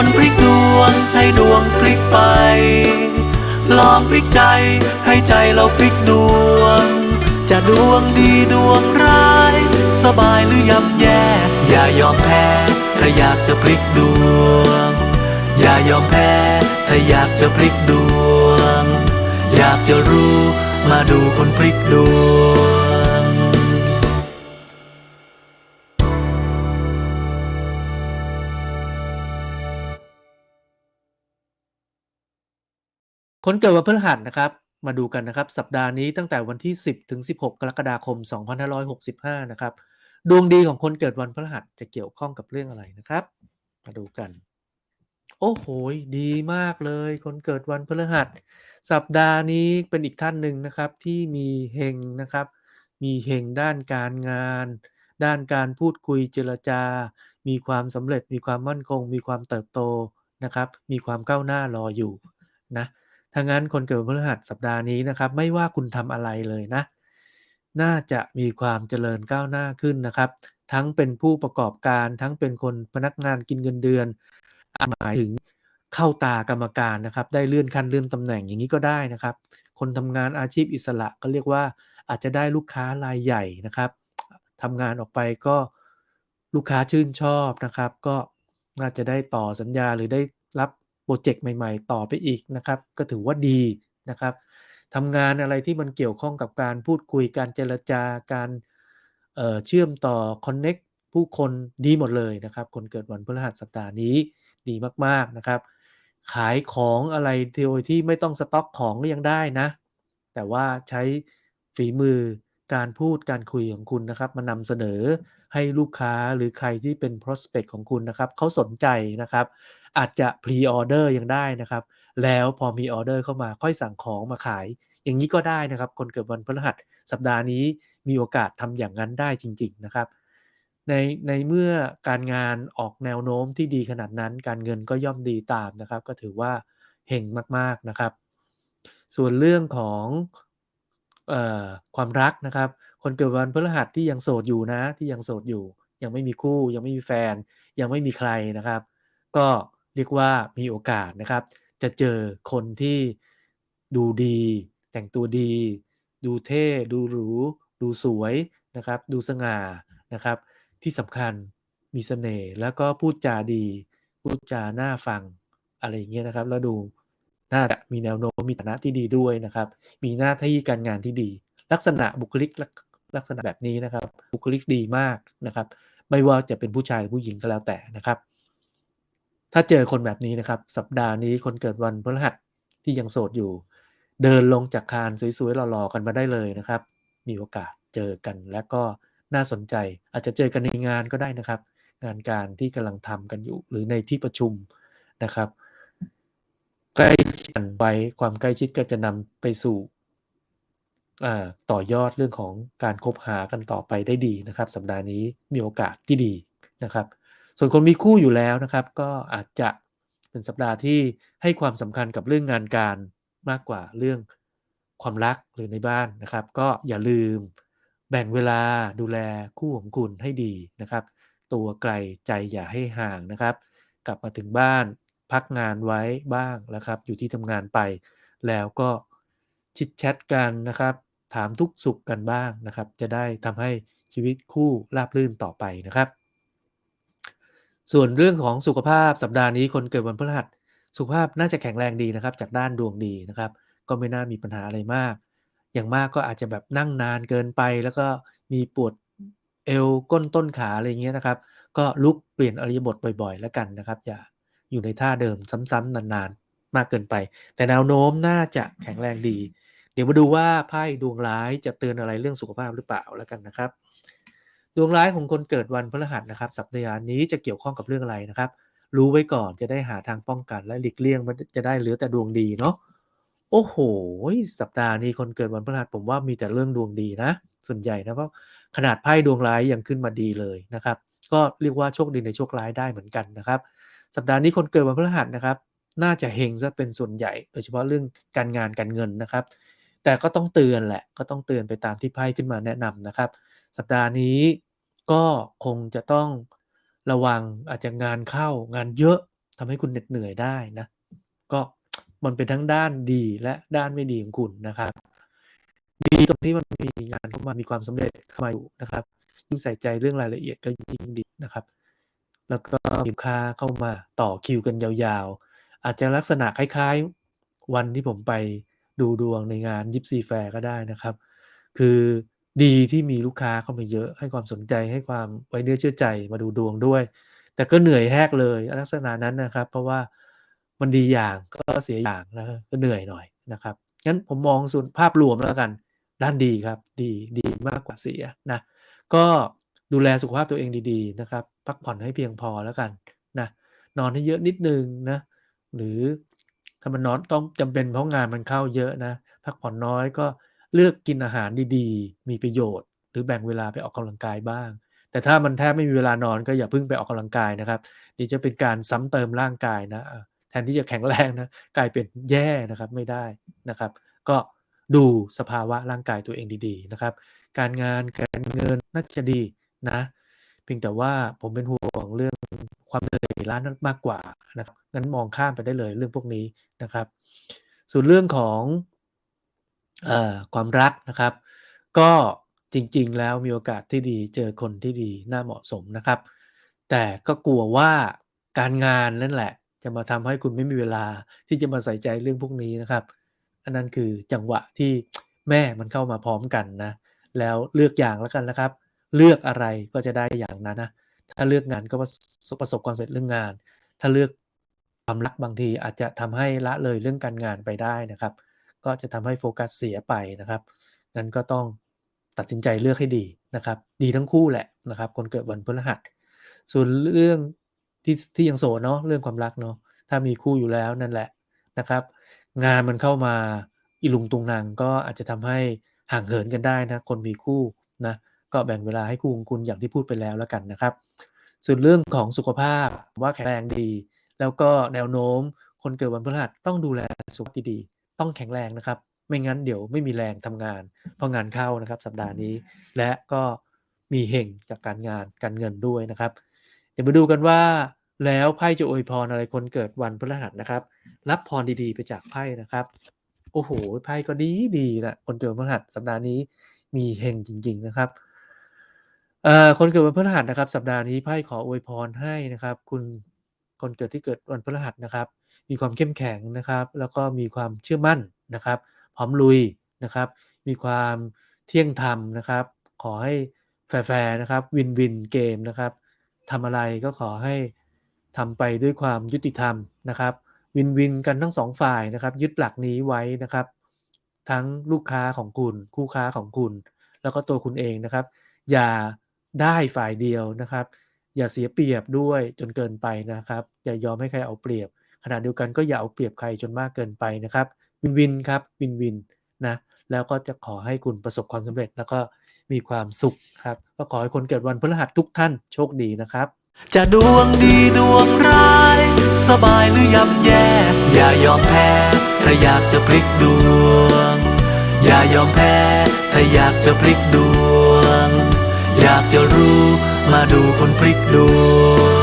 คนพลิกดวงให้ดวงพลิกไป ลองพลิกใจให้ใจเราพลิกดวง จะดวงดีดวงร้าย สบายหรือย่ำแย่ อย่ายอมแพ้ถ้าอยากจะพลิกดวง อย่ายอมแพ้ถ้าอยากจะพลิกดวง อยากจะรู้มาดูคนพลิกดวง คนเกิดวันพฤหัสนะครับ มาดูกันนะครับ สัปดาห์นี้ตั้งแต่วันที่ 10 ถึง 16 กรกฎาคม 2565 นะครับ ดวงดีของคนเกิดวันพฤหัสจะเกี่ยวข้องกับเรื่องอะไรนะครับ มาดูกัน โอ้โหดีมากเลย คนเกิดวันพฤหัส สัปดาห์นี้เป็นอีกท่านหนึ่งนะครับที่มีเฮงนะครับ มีเฮงด้านการงาน ด้านการพูดคุยเจรจา มีความสำเร็จ มีความมั่นคง มีความเติบโตนะครับ มีความก้าวหน้ารออยู่นะ ถ้างั้นคนเกิดวันพฤหัสสัปดาห์นี้นะครับไม่ว่าคุณทำอะไรเลยนะ น่าจะมีความเจริญก้าวหน้าขึ้นนะครับ ทั้งเป็นผู้ประกอบการทั้งเป็นคนพนักงานกินเงินเดือนหมายถึงเข้าตากรรมการนะครับ ได้เลื่อนขั้นเลื่อนตำแหน่งอย่างนี้ก็ได้นะครับ คนทำงานอาชีพอิสระก็เรียกว่าอาจจะได้ลูกค้ารายใหญ่นะครับทำงานออกไปก็ลูกค้าชื่นชอบนะครับ ก็น่าจะได้ต่อสัญญาหรือได้รับ โปรเจกต์ใหม่ ๆ ต่อไปอีกนะครับ ก็ถือว่าดีนะครับทำงานอะไรที่มันเกี่ยวข้องกับการพูดคุยการเจรจาการเเชื่อมต่อ connect ผู้คนดีหมดเลยนะครับ คนเกิดวันพฤหัสสัปดาห์นี้ดีมากๆนะครับ ขายของอะไรโดยที่ไม่ต้องสต็อกของก็ยังได้นะ แต่ว่าใช้ฝีมือ การพูดการคุยของคุณนะครับมานำเสนอให้ลูกค้าหรือใครที่เป็น prospect ของคุณนะครับเขาสนใจนะครับ อาจจะ pre order ยังได้นะครับ แล้วพอมีออเดอร์เข้ามาค่อยสั่งของมาขาย อย่างนี้ก็ได้นะครับ คนเกิดวันพฤหัสสัปดาห์นี้มีโอกาสทำอย่างนั้นได้จริง ๆนะครับ ในในเมื่อการงานออกแนวโน้มที่ดีขนาดนั้น การเงินก็ย่อมดีตามนะครับ ก็ถือว่าเฮงมากๆนะครับ ส่วนเรื่องของ เอ่อ ความรักนะครับ คนเกิดวันพฤหัสที่ยังโสดอยู่นะ ที่ยังโสดอยู่ ยังไม่มีคู่ ยังไม่มีแฟน ยังไม่มีใครนะครับ ก็เรียกว่ามีโอกาสนะครับ จะเจอคนที่ดูดี แต่งตัวดี ดูเท่ ดูหรู ดูสวยนะครับ ดูสง่านะครับ ที่สำคัญมีเสน่ห์แล้วก็พูดจาดี พูดจาน่าฟังอะไรอย่างเงี้ยนะครับ แล้วดู น่าจะมีแนวโน้มมีฐานะที่ดีด้วยนะครับ มีหน้าที่การงานที่ดี ลักษณะบุคลิกลักลักษณะแบบนี้นะครับ บุคลิกดีมากนะครับ ไม่ว่าจะเป็นผู้ชายหรือผู้หญิงก็แล้วแต่นะครับ ถ้าเจอคนแบบนี้นะครับ สัปดาห์นี้คนเกิดวันพฤหัสที่ยังโสดอยู่ เดินลงจากคานสวยๆหล่อๆกันมาได้เลยนะครับ มีโอกาสเจอกันและก็น่าสนใจ อาจจะเจอกันในงานก็ได้นะครับ งานการที่กำลังทำกันอยู่ หรือในที่ประชุมนะครับใกล้ กันไว้ความใกล้ชิดก็จะนำไปสู่ต่อยอดเรื่องของการคบหากันต่อไปได้ดีนะครับ สัปดาห์นี้มีโอกาสที่ดีนะครับ ส่วนคนมีคู่อยู่แล้วนะครับ ก็อาจจะเป็นสัปดาห์ที่ให้ความสำคัญกับเรื่องงานการมากกว่าเรื่องความรักหรือในบ้านนะครับ ก็อย่าลืมแบ่งเวลาดูแลคู่ของคุณให้ดีนะครับ ตัวไกลใจอย่าให้ห่างนะครับ กลับมาถึงบ้าน พักงานไว้บ้างนะครับ อยู่ที่ทำงานไป แล้วก็ชิดแชทกันนะครับ ถามทุกสุขกันบ้างนะครับ จะได้ทำให้ชีวิตคู่ราบรื่นต่อไปนะครับ ส่วนเรื่องของสุขภาพสัปดาห์นี้คนเกิดวันพฤหัสสุขภาพน่าจะแข็งแรงดีนะครับ จากด้านดวงดีนะครับ ก็ไม่น่ามีปัญหาอะไรมาก อย่างมากก็อาจจะแบบนั่งนานเกินไป แล้วก็มีปวดเอวก้นต้นขาอะไรเงี้ยนะครับ ก็ลุกเปลี่ยนอริยบทบ่อยๆ แล้วกันนะครับ อย่า อยู่ในท่าเดิมซ้ำๆนานๆ มากเกินไป แต่แนวโน้มน่าจะแข็งแรงดี เดี๋ยวมาดูว่าไพ่ดวงร้ายจะเตือนอะไรเรื่องสุขภาพหรือเปล่าแล้วกันนะครับ ดวงร้ายของคนเกิดวันพฤหัสนะครับ สัปดาห์นี้จะเกี่ยวข้องกับเรื่องอะไรนะครับ รู้ไว้ก่อนจะได้หาทางป้องกันและหลีกเลี่ยงมันจะได้เหลือแต่ดวงดีเนาะโอ้โห สัปดาห์นี้คนเกิดวันพฤหัสผมว่ามีแต่เรื่องดวงดีนะ ส่วนใหญ่นะเพราะขนาดไพ่ดวงร้ายยังขึ้นมาดีเลยนะครับ ก็เรียกว่าโชคดีในโชคร้ายได้เหมือนกันนะครับ สัปดาห์นี้คนเกิดวันพฤหัสนะครับ น่าจะเฮงซะเป็นส่วนใหญ่ โดยเฉพาะเรื่องการงานการเงินนะครับ แต่ก็ต้องเตือนแหละ ก็ต้องเตือนไปตามที่ไพ่ขึ้นมาแนะนำนะครับ สัปดาห์นี้ก็คงจะต้องระวังอาจจะงานเข้างานเยอะทำให้คุณเหน็ดเหนื่อยได้นะ ก็มันเป็นทั้งด้านดีและด้านไม่ดีของคุณนะครับ ดีตรงที่มันมีงานเข้ามามีความสำเร็จเข้ามาอยู่นะครับยิ่งใส่ใจเรื่องรายละเอียดก็ยิ่งดีนะครับ แล้วก็มีลูกค้าเข้ามาต่อคิวกันยาวๆ อาจจะลักษณะคล้ายๆ วันที่ผมไปดูดวงในงานยิปซีแฟร์ก็ได้นะครับ คือดีที่มีลูกค้าเข้ามาเยอะให้ความสนใจให้ความไว้เนื้อเชื่อใจมาดูดวงด้วย แต่ก็เหนื่อยแหกเลยลักษณะนั้นนะครับ เพราะว่ามันดีอย่างก็เสียอย่างนะก็เหนื่อยหน่อยนะครับงั้นผมมองส่วนภาพรวมแล้วกัน ด้านดีครับ ดีดีมากกว่าเสียนะ ก็ ดูแลสุขภาพตัวเองดีๆนะครับ พักผ่อนให้เพียงพอแล้วกันนะนอนให้เยอะนิดนึงนะหรือถ้ามันนอนต้องจำเป็นเพราะงานมันเข้าเยอะนะพักผ่อนน้อยก็เลือกกินอาหารดีๆ มีประโยชน์ หรือแบ่งเวลาไปออกกำลังกายบ้าง แต่ถ้ามันแทบไม่มีเวลานอนก็อย่าเพิ่งไปออกกำลังกายนะครับนี่จะเป็นการซ้ำเติมร่างกายนะอะแทนที่จะแข็งแรงนะกลายเป็นแย่นะครับไม่ได้นะครับ ก็ดูสภาวะร่างกายตัวเองดีๆนะครับ การงานการเงินน่าจะดี นะ เพียงแต่ว่าผมเป็นห่วงเรื่องความเหนื่อยล้านมากกว่านะครับงั้นมองข้ามไปได้เลยเรื่องพวกนี้นะครับ ส่วนเรื่องของอความรักนะครับ ก็จริงๆ แล้วมีโอกาสที่ดีเจอคนที่ดีน่าเหมาะสมนะครับ แต่ก็กลัวว่าการงานนั่นแหละ จะมาทำให้คุณไม่มีเวลาที่จะมาใส่ใจเรื่องพวกนี้นะครับ อันนั้นคือจังหวะที่แม่มันเข้ามาพร้อมกันนะ แล้วเลือกอย่างแล้วกันนะครับ เลือกอะไรก็จะได้อย่างนั้นนะถ้าเลือกงานก็ประสบความสำเร็จเรื่องงาน ถ้าเลือกความรักบางทีอาจจะทำให้ละเลยเรื่องการงานไปได้นะครับ ก็จะทำให้โฟกัสเสียไปนะครับงั้นก็ต้องตัดสินใจเลือกให้ดีนะครับ ดีทั้งคู่แหละนะครับ คนเกิดวันพฤหัส ส่วนเรื่องที่ที่ยังโสดเนาะเรื่องความรักเนาะถ้ามีคู่อยู่แล้วนั่นแหละนะครับ งานมันเข้ามาอีลุงตุงนางก็อาจจะทำให้ห่างเหินกันได้นะคนมีคู่นะ ก็แบ่งเวลาให้คู่ของคุณอย่างที่พูดไปแล้วแล้วกันนะครับ ส่วนเรื่องของสุขภาพว่าแข็งแรงดี แล้วก็แนวโน้มคนเกิดวันพฤหัสต้องดูแลสุขภาพดีๆต้องแข็งแรงนะครับ ไม่งั้นเดี๋ยวไม่มีแรงทำงานเพราะงานเข้านะครับ สัปดาห์นี้ และก็มีเฮงจากการงานการเงินด้วยนะครับ เดี๋ยวมาดูกันว่าแล้วไพ่จะอวยพรอะไรคนเกิดวันพฤหัสนะครับ รับพรดีๆ ไปจากไพ่นะครับ โอ้โหไพ่ก็ดีดีนะคนเกิดวันพฤหัสสัปดาห์นี้มีเฮงจริง ๆ นะครับ อ่อคนเกิดวันพฤหัสนะครับ สัปดาห์นี้ไพ่ขออวยพรให้นะครับ คุณคนเกิดที่เกิดวันพฤหัสนะครับ มีความเข้มแข็งนะครับ แล้วก็มีความเชื่อมั่นนะครับ พร้อมลุยนะครับ มีความเที่ยงธรรมนะครับ ขอให้แฟร์ๆนะครับ วินวินเกมนะครับทำอะไรก็ขอให้ทำไปด้วยความยุติธรรมนะครับ วินวินกันทั้งสองฝ่ายนะครับ ยึดหลักนี้ไว้นะครับ ทั้งลูกค้าของคุณ คู่ค้าของคุณ แล้วก็ตัวคุณเองนะครับ อย่า ได้ฝ่ายเดียวนะครับ อย่าเสียเปรียบด้วยจนเกินไปนะครับ อย่ายอมให้ใครเอาเปรียบ ขณะเดียวกันก็อย่าเอาเปรียบใครจนมากเกินไปนะครับ วินวินครับ วินวินนะ แล้วก็จะขอให้คุณประสบความสำเร็จแล้วก็มีความสุขครับ ก็ขอให้คนเกิดวันพฤหัสทุกท่านโชคดีนะครับ จะดวงดีดวงร้าย สบายหรือย่ำแย่ อย่ายอมแพ้ถ้าอยากจะพลิกดวง อย่ายอมแพ้ถ้าอยากจะพลิกดวง อยากจะรู้ มาดูคนพลิกดว